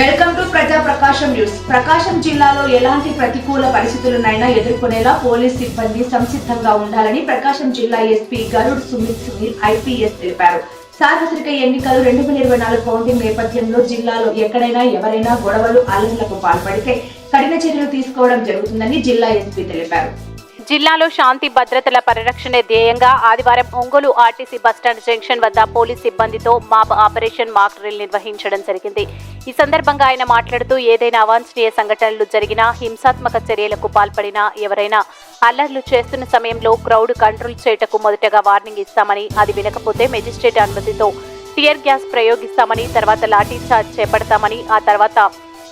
Welcome to ప్రజా ప్రకాశం news. ప్రకాశం జిల్లాలో ఎలాంటి ప్రతికూల పరిస్థితులనైనా ఎదుర్కొనేలా పోలీస్ సిబ్బంది సంసిద్ధంగా ఉండాలని ప్రకాశం జిల్లా ఎస్పీ గరుడ్ సుమిత్ సునీల్ ఐపీఎస్ తెలిపారు. సార్వత్రిక ఎన్నికలు రెండు వేల ఇరవై నాలుగు కౌంటింగ్ నేపథ్యంలో జిల్లాలో ఎక్కడైనా ఎవరైనా గొడవలు అల్లర్లకు పాల్పడితే కఠిన చర్యలు తీసుకోవడం జరుగుతుందని జిల్లా ఎస్పీ తెలిపారు. జిల్లాలో శాంతి భద్రతల పరిరక్షణ ధ్యేయంగా ఆదివారం Ongole RTC bus stand junction వద్ద పోలీస్ సిబ్బందితో మాబ్ ఆపరేషన్ మాక్ డ్రిల్ నిర్వహించడం జరిగింది. ఈ సందర్భంగా ఆయన మాట్లాడుతూ ఏదైనా అవాంఛనీయ సంఘటనలు జరిగినా హింసాత్మక చర్యలకు పాల్పడినా ఎవరైనా అల్లర్లు చేస్తున్న సమయంలో క్రౌడ్ కంట్రోల్ చేయటకు మొదటగా వార్నింగ్ ఇస్తామని అది వినకపోతే మెజిస్ట్రేట్ అనుమతితో టియర్ గ్యాస్ ప్రయోగిస్తామని తర్వాత లాఠీ చార్జ్ చేపడతామని ఆ తర్వాత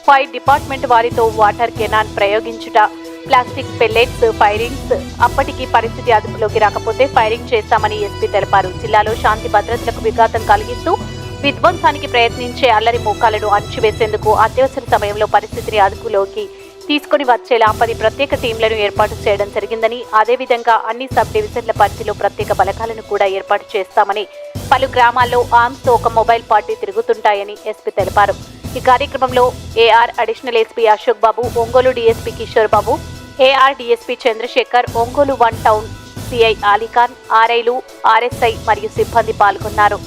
ఫైర్ డిపార్ట్మెంట్ వారితో వాటర్ కెనాన్ ప్రయోగించుట ప్లాస్టిక్ పెల్లెట్స్ ఫైరింగ్స్ అప్పటికి పరిస్థితి అదుపులోకి రాకపోతే ఫైరింగ్ చేస్తామని ఎస్పీ తెలిపారు. జిల్లాలో శాంతి భద్రతలకు విఘాతం కలిగిస్తూ విధ్వంసానికి ప్రయత్నించే అల్లరి మోకాలను అణచివేసేందుకు అత్యవసర సమయంలో పరిస్థితిని అదుపులోకి తీసుకుని వచ్చేలా పది ప్రత్యేక టీంలను ఏర్పాటు చేయడం జరిగిందని అదేవిధంగా అన్ని సబ్ డివిజన్ల పరిధిలో ప్రత్యేక బలగాలను కూడా ఏర్పాటు చేస్తామని పలు గ్రామాల్లో ఆర్మ్స్ ఒక మొబైల్ పార్టీ తిరుగుతుంటాయని ఎస్పీ తెలిపారు. ఈ కార్యక్రమంలో AR additional SP Ashok Babu Ongole DSP Kishore Babu AR DSP Chandrasekhar Ongole one town CI Alikhan ఆర్ఐలు RSI మరియు సిబ్బంది పాల్గొన్నారు.